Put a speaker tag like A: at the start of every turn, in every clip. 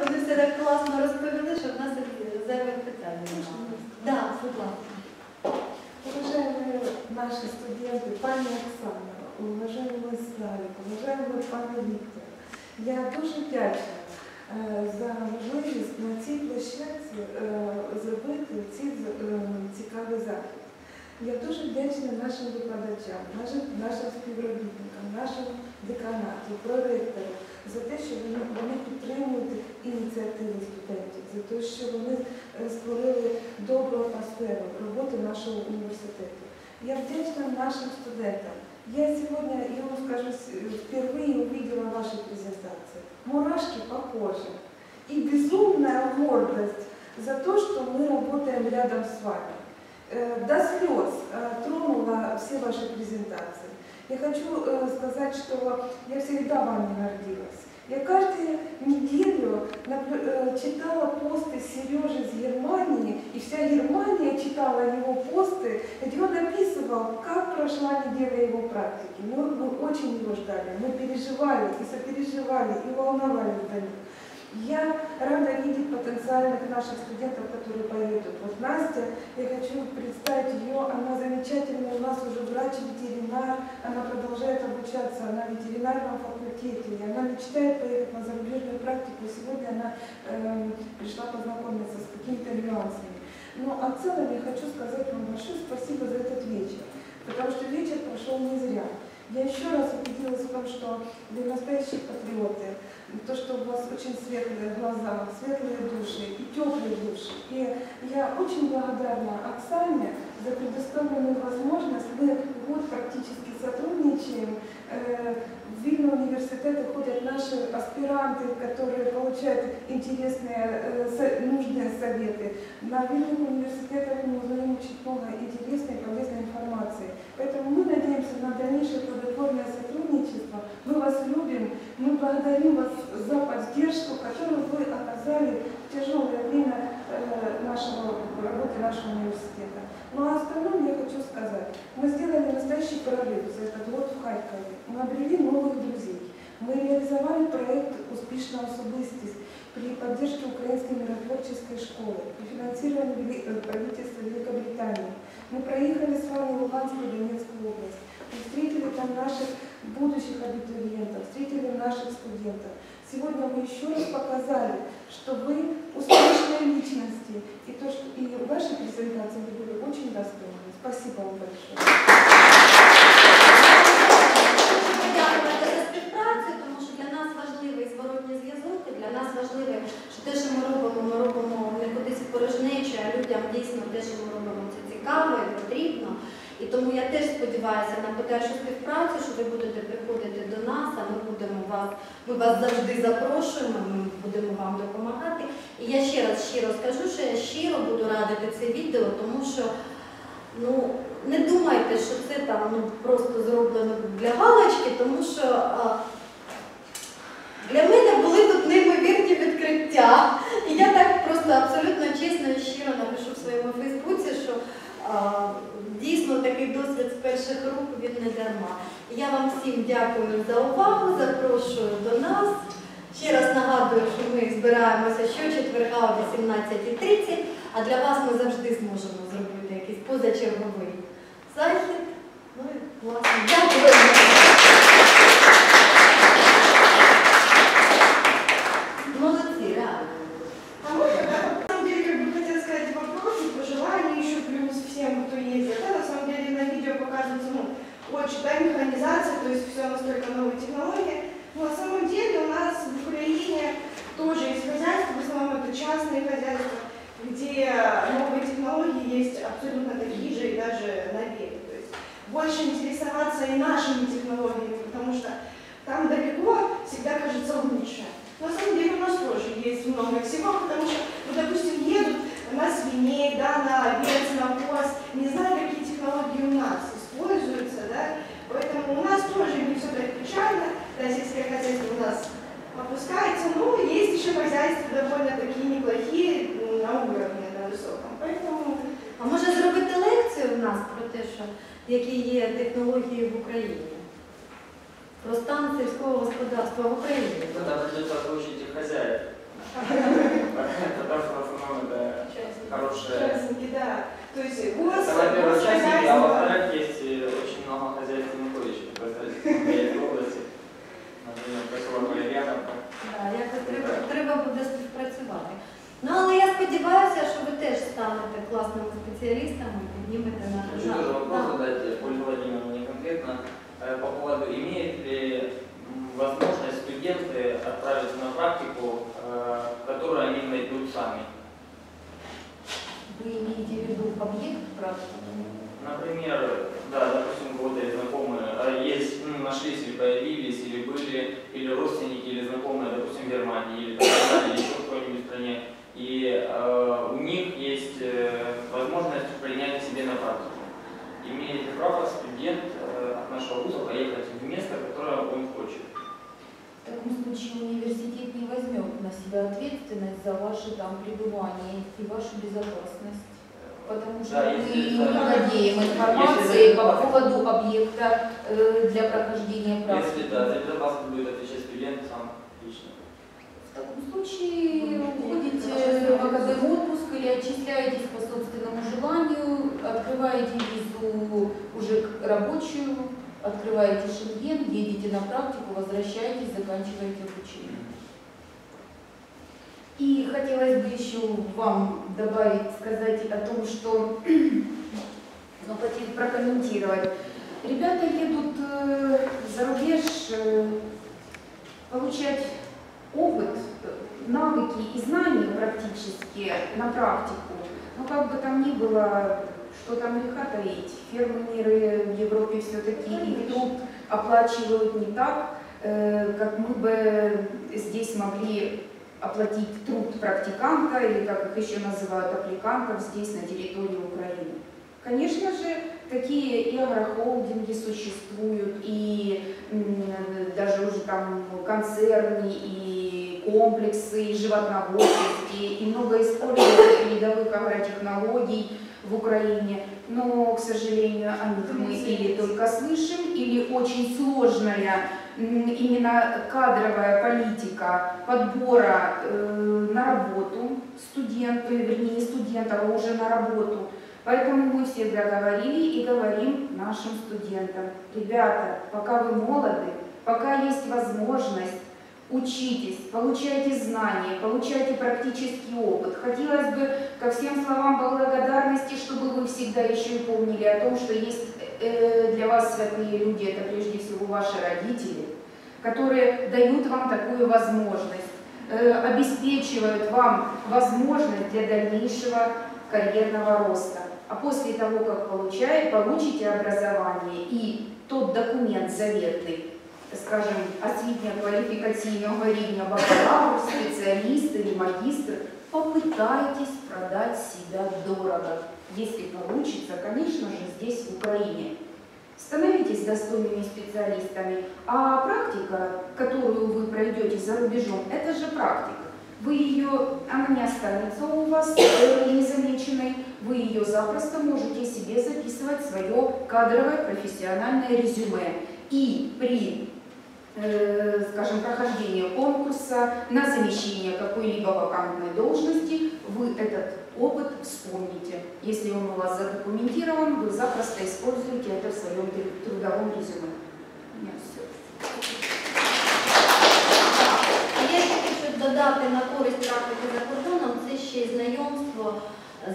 A: вони все так класно розповіли, що в нас зайвих питань немає. Так, будь ласка.
B: Уважаемые наши студенты, пани Оксана, уважаемый Славик, уважаемый пане Віктор, я дуже вдячна е, за можливість на цій площадці е, зробити ці е, цікавий захід. Я дуже вдячна нашим викладачам, нашим, нашим співробітникам, нашому деканату, проректору за те, що вони, вони підтримують ініціативи студентів, за те, що вони е, створили добру атмосферу роботи нашого університету. Я вдячна нашим студентам. Я сегодня, я вам скажу, с- впервые увидела ваши презентации. Мурашки по коже. И безумная гордость за то, что мы работаем рядом с вами. Э, До слез э, тронула все ваши презентации. Я хочу э, сказать, что я всегда вами гордилась. Я каждую неделю э, читала посты Сережи из Германии, и вся Германия читала его посты, где он описывал, как прошла неделя его практики. Мы, мы очень его ждали, мы переживали и сопереживали, и волновались за них. Я рада видеть потенциальных наших студентов, которые поедут. Вот Настя, я хочу представить ее, она замечательная, у нас уже врач-ветеринар, она продолжает обучаться на ветеринарном факультете, и она мечтает поехать на зарубежную практику, сегодня она эм, пришла познакомиться с какими-то нюансами. Ну, а в целом я хочу сказать вам большое спасибо за этот вечер, потому что вечер прошел не зря. Я еще раз убедилась в том, что вы настоящие патриоты, то, что у вас очень светлые глаза, светлые души и теплые души. И я очень благодарна Оксане за предоставленную возможность. Мы год практически сотрудничаем. Э, В Вильно университеты ходят наши аспиранты, которые получают интересные, э, нужные советы. На Вильных университетах мы узнаем очень много интересной и полезной информации. Поэтому мы надеемся на дальнейшее плодотворное сотрудничество. Мы вас любим, мы благодарим вас за поддержку, которую вы оказали в тяжелое время нашего, работы нашего университета. Ну а остальном я хочу сказать. Мы сделали настоящий прорыв за этот год в Харькове. Мы обрели новых друзей. Мы реализовали проект «Успешная особистість» при поддержке Украинской миротворческой школы, при финансировании э, правительства Великобритании. Мы проехали с вами Луганскую и Донецкую область. Мы встретили там наших будущих абитуриентов, встретили наших студентов. Сегодня мы еще раз показали, что вы успешные личности, и, то, что, и ваши презентации вы были очень достойны. Спасибо вам большое.
A: Завжди запрошуємо, ми будемо вам допомагати. І я ще раз щиро скажу, що я щиро буду радити це відео, тому що ну, не думайте, що це там ну, просто зроблено для галочки, тому що а, для мене були тут неймовірні відкриття. І я так просто абсолютно чесно і щиро напишу в своєму Фейсбуці, що дійсно такий досвід з перших рук він не дарма. Я вам всім дякую за увагу, запрошую до нас. Ще раз нагадую, що ми збираємося щочетверга о 18.30, а для вас ми завжди зможемо зробити якийсь позачерговий захід. Ну і власне,
C: очень, да, механизация, то есть все настолько новые технологии. Но на самом деле у нас в Украине тоже есть хозяйства, в основном это частные хозяйства, где новые технологии есть абсолютно такие же и даже новее. То есть больше интересоваться и нашими технологиями, потому что там далеко всегда кажется лучше. На самом деле у нас тоже есть много всего, потому что, ну, допустим, едут на свиней, да, на овец, на коз, не знаю, какие технологии у нас используются, да, поэтому у нас тоже не все так печально, да, сельское хозяйство у нас опускается, но есть еще хозяйства довольно такие неплохие м, на уровне, на высоком, поэтому
A: А може зробити лекцію в нас про те, що які є технології в Україні? Про стан сільського господарства в Україні.
D: Ну, там придется озвучить и хозяев. Потому что в основном это хорошая...
C: Участники, да. То есть гос,
D: Это, во-первых, частники, а
C: госхозяйство.
D: во-вторых, есть э, очень много хозяйственных служащих, которые стоят в области. Наприклад, поселок Валерьяновка.
A: ви теж станете класними спеціалістами, піднімете на
D: Хочу тоже вопрос задать э, Ольге Владимировне конкретно э, по поводу, имеют ли м, возможность студенты отправиться на практику, э, которую они найдут сами.
A: Ви имеете в виду об'єкт практики?
D: Например, Имеет право студент от нашего вуза поехать в место, которое он хочет?
E: В таком случае университет не возьмет на себя ответственность за ваше там пребывание и вашу безопасность. Потому что
D: Да,
E: мы
D: если
E: не владеем
D: если
E: информацией
D: за
E: по поводу объекта э, для прохождения
D: Если
E: практики.
D: да, за безопасность будет отвечать студент сам
E: таком случае уходите в отпуск или отчисляетесь по собственному желанию, открываете визу уже рабочую, открываете шенген, едете на практику, возвращаетесь, заканчиваете обучение. И хотелось бы еще вам добавить, сказать о том, что, ну, прокомментировать. Ребята едут э, за рубеж э, получать опыт, навыки и знания практически на практику. Но как бы там ни было, что там греха таить, фермеры в Европе все-таки их труд оплачивают не так, э, как мы бы здесь могли оплатить труд практиканта, или как их еще называют, аппликантов здесь на территории Украины. Конечно же, такие и агрохолдинги существуют, и даже уже там концерны, и комплексы, и животноводческие, и много используют передовых агротехнологий в Украине. Но, к сожалению, о них мы или только слышим, или очень сложная именно кадровая политика подбора э, на работу студентов, вернее не студентов, а уже на работу. Поэтому мы всегда говорили и говорим нашим студентам, ребята, пока вы молоды, пока есть возможность, учитесь, получайте знания, получайте практический опыт. Хотелось бы ко всем словам благодарности, чтобы вы всегда еще и помнили о том, что есть э, для вас святые люди, это прежде всего ваши родители, которые дают вам такую возможность, э, обеспечивают вам возможность для дальнейшего карьерного роста. А после того, как получаете, получите образование и тот документ заветный, скажем, освітньо-кваліфікаційного рівня бакалавр, специалист или магистр, попытайтесь продать себя дорого. Если получится, конечно же, здесь, в Украине. Становитесь достойными специалистами, а практика, которую вы пройдете за рубежом, это же практика. Вы ее, она не останется у вас э, незамеченной, вы ее запросто можете себе записывать в свое кадровое профессиональное резюме. И при, э, скажем, прохождении конкурса на замещение какой-либо вакантной должности вы этот опыт вспомните. Если он у вас задокументирован, вы запросто используете это в своем трудовом резюме. У меня все.
A: А я тільки щоб додати на користь практики за кордоном, це ще й знайомство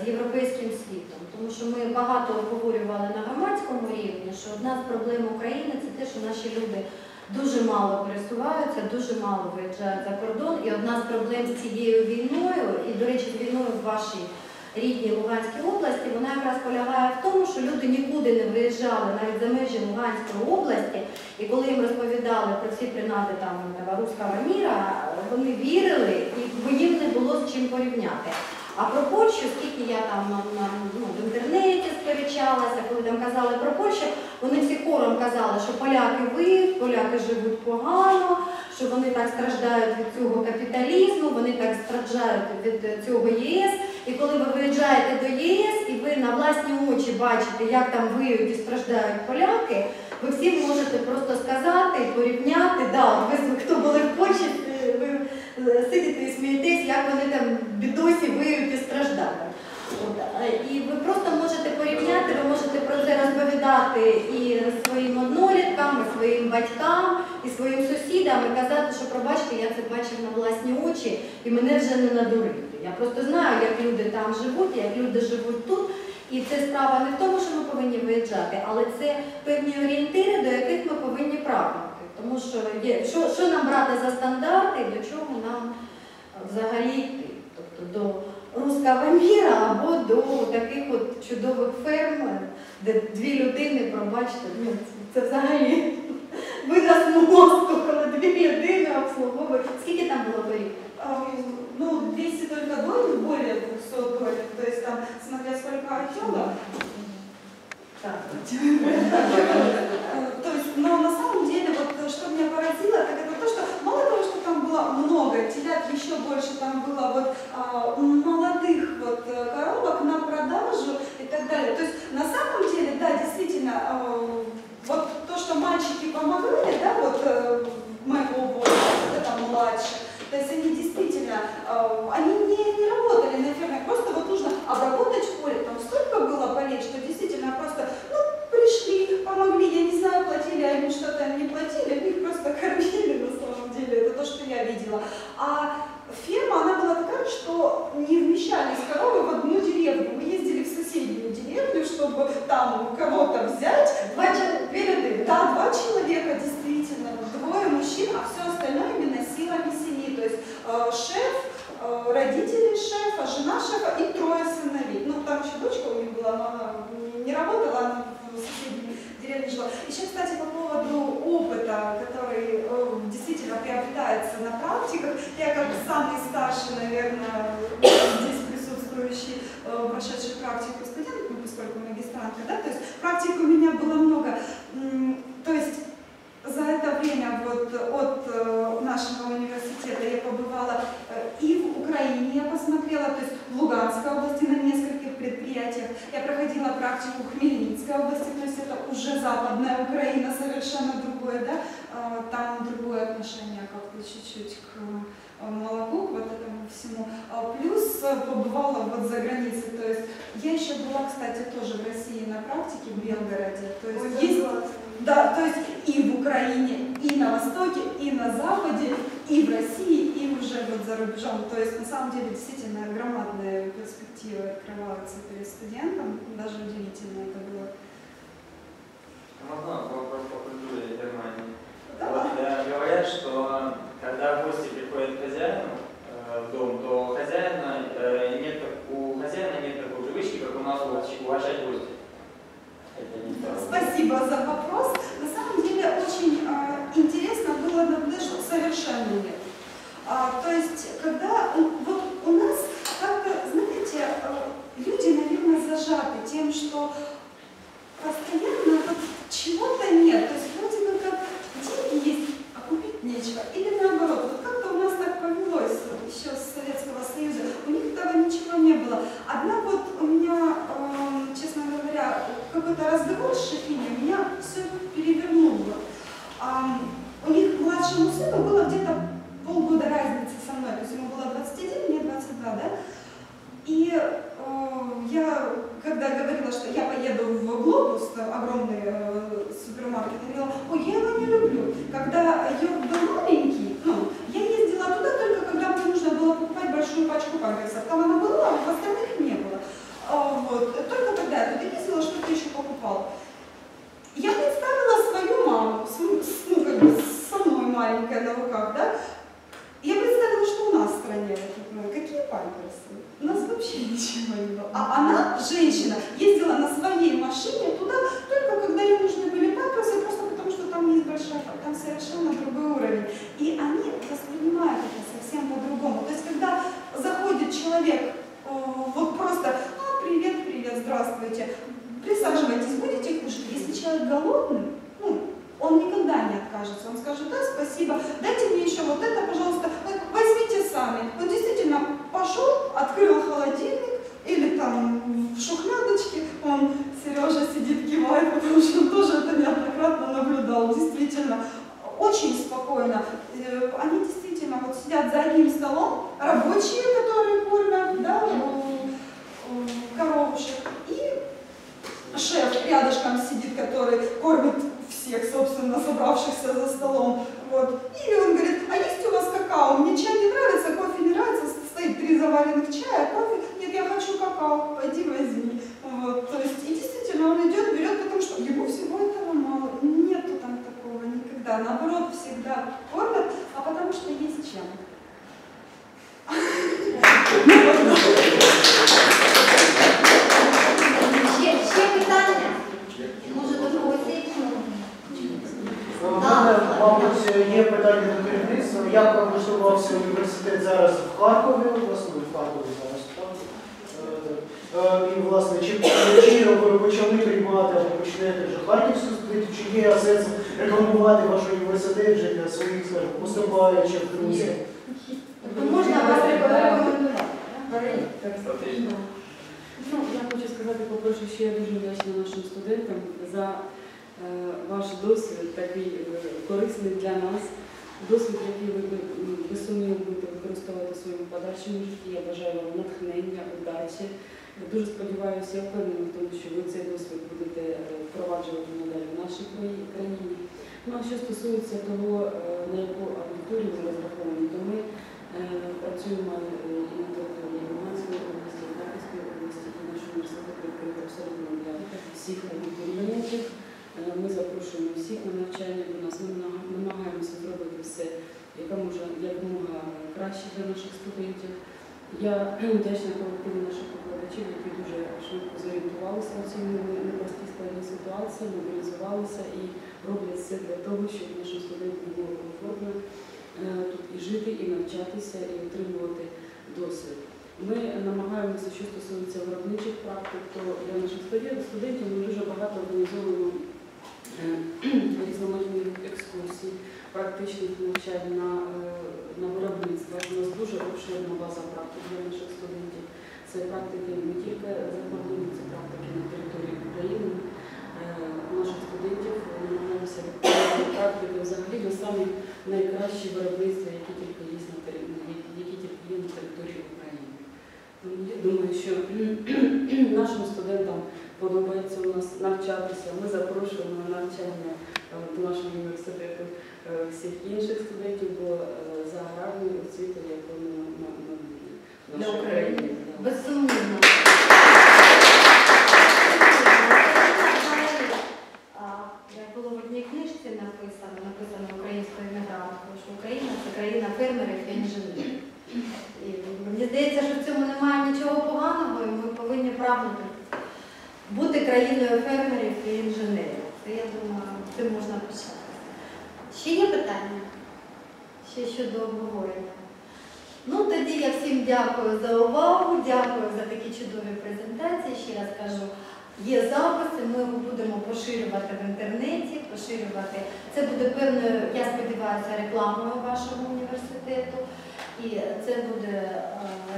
A: з європейським світом. Тому що ми багато обговорювали на громадському рівні, що одна з проблем України це те, що наші люди дуже мало пересуваються, дуже мало виїжджають за кордон. І одна з проблем з цією війною, і, до речі, війною в вашій рідній Луганській області, вона якраз полягає в тому, що люди нікуди не виїжджали навіть за межі Луганської області, і коли їм розповідали про всі принади там руського міра, вони вірили, і їм не було з чим порівняти. А про Польщу, скільки я там ну, в інтернеті сперечалася, коли там казали про Польщу, вони всі хором казали, що поляки ви, поляки живуть погано, що вони так страждають від цього капіталізму, вони так страждають від цього ЄС. І коли ви виїжджаєте до єС і ви на власні очі бачите, як там виють і страждають поляки, ви всім можете просто сказати порівняти, да, ви хто були в Польщі, ви е, сидите і смієтесь, як передати Е, і ви просто можете порівняти, ви можете про це розповідати і своїм одноліткам, і своїм батькам, і своїм сусідам, і казати, що пробачте, я це бачив на власні очі, і мене вже не надурити. Я просто знаю, як люди там живуть, як люди живуть тут. І це справа не в тому, що ми повинні виїжджати, але це певні орієнтири, до яких ми повинні прагнути. Тому що є що, що нам брати за стандарти, до чого нам взагалі. руского міра або до таких от чудових ферм, де дві людини, пробачте, ну, це, це взагалі винос мозку, коли дві людини обслуговують. Скільки там було торік?
C: Ам, Ну, 200 только доль, более 200 доль, то есть там, смотря сколько отела.
A: Так.
C: Э, То есть, но на самом деле, вот э, что меня поразило, так это то, что было много телят, еще больше там было вот а, молодых вот э, коровок на продажу и так далее. То есть, на самом деле, да, действительно, э, вот то, что мальчики помогали, да, вот э, моего возраста, да, там младше, то есть они действительно, э, они не, не работали на ферме, просто вот нужно обработать поле, там столько было полей, что действительно просто, ну, пришли, помогли, я не знаю, платили они что-то, они не платили, они их просто кормили на самом деле, это то, что я видела. А ферма, она была такая, что не вмещались коровы в одну деревню. Мы ездили в соседнюю деревню, чтобы там у кого-то взять.
A: Два чоловіки, дві людини.
C: Да, два человека, действительно, двое мужчин, а все остальное именно силами семьи. То есть э, шеф, э, родители шефа, жена шефа и трое сыновей. Ну, там еще дочка у них была, но она не- работала, она в соседней деревне жила. Еще, кстати, по поводу опыта, который э, действительно приобретается на практиках, я как самый старший, наверное, здесь присутствующий, э, прошедший практику студент, ну, поскольку магистрантка, да, то есть практик у меня было много. То есть за это время вот от э, нашего университета я побывала э, и в Украине, я посмотрела, то есть в Луганской области на нескольких предприятиях. Я проходила практику в Хмельницкой области, то есть это уже западная Украина, совершенно другое, да, Э, там другое отношение как-то чуть-чуть к э, молоку, к вот этому всему. А Плюс побывала вот за границей, то есть я еще была, кстати, тоже в России на практике в Белгороде, то есть есть да, то есть и в Украине, и на Востоке, и на Западе, и в России, и уже вот за рубежом. То есть на самом деле действительно громадные перспективы открываются перед студентом, даже удивительно это было. Elinden человек голодный, ну, он никогда не откажется. Он скажет, да, спасибо, дайте мне еще вот это, пожалуйста, возьмите сами. Он действительно пошел, открыл холодильник, или там в шухлядочке, он, Сережа сидит, кивает, потому что он тоже это неоднократно наблюдал, действительно, очень спокойно. Э, Они действительно вот сидят за одним столом, рабочие, которые кормят, да, у- у коровушек, и шеф рядышком сидит,
F: который кормит всех, собственно, собравшихся за столом. Вот. И он говорит, а есть у вас
G: Е, І, власне, чи, ви почали приймати або почнете вже харківську студентів, чи є сенс рекламувати ваш університет вже для своїх, скажімо, поступаючих друзів?
A: Тобто можна вас рекомендувати.
H: Ну, я хочу сказати, по-перше, що я дуже вдячна нашим студентам за е, ваш досвід, такий е, корисний для нас. Досвід, який ви м, безсумнівно будете використовувати в своєму подальшому житті. Я бажаю вам натхнення, удачі. Я дуже сподіваюся, я впевнена в тому, що ви цей досвід будете е, впроваджувати надалі в нашій країні. Ну а що стосується того, е, на яку аудиторію ми розраховані, то ми е, працюємо і на території Луганської області, і Харківської області, і наш університет відкритий абсолютно для всіх абітурієнтів. Ми запрошуємо всіх на навчання до нас. Ми намагаємося зробити все, яка може якомога краще для наших студентів. Я вдячна колективу наших викладачів, які дуже швидко зорієнтувалися у цій не- непростій складній ситуації, мобілізувалися і роблять все для того, щоб нашим студентам було комфортно е, тут і жити, і навчатися, і отримувати досвід. Ми намагаємося, що стосується виробничих практик, то для наших студентів студентів ми дуже багато організовуємо е, різноманітних екскурсій, практичних навчань на, е, на виробництвах. У нас дуже обширна база практик для наших студентів. Це практики не тільки за це практики на території України. Е, наших студентів намагаємося практики взагалі на самі найкращі виробництва, які тільки є на тери- які- тільки є на території України. Тому Я думаю, що нашим подобається у нас навчатися. Ми запрошуємо на навчання в до нашого університету е, всіх інших студентів, бо е, за аграрною освітою, яку ми на,
A: Для
H: нашій
A: України. Безсумнівно. А, Як було в одній книжці написано, написано українською емігрантом, що Україна це країна фермерів і інженерів. І мені здається, що в цьому немає нічого поганого, і ми повинні прагнути бути країною фермерів і інженерів. Це я думаю, цим можна почати. Ще є питання? Ще щодо обговорення. Ну, тоді я всім дякую за увагу, дякую за такі чудові презентації. Ще раз кажу, є записи, ми його будемо поширювати в інтернеті, поширювати. Це буде певною, я сподіваюся, рекламою вашого університету. І це буде е,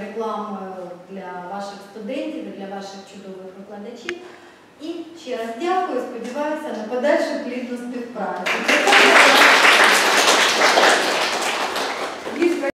A: рекламою для ваших студентів для ваших чудових викладачів. І ще раз дякую, сподіваюся на подальшу плідну співпрацю.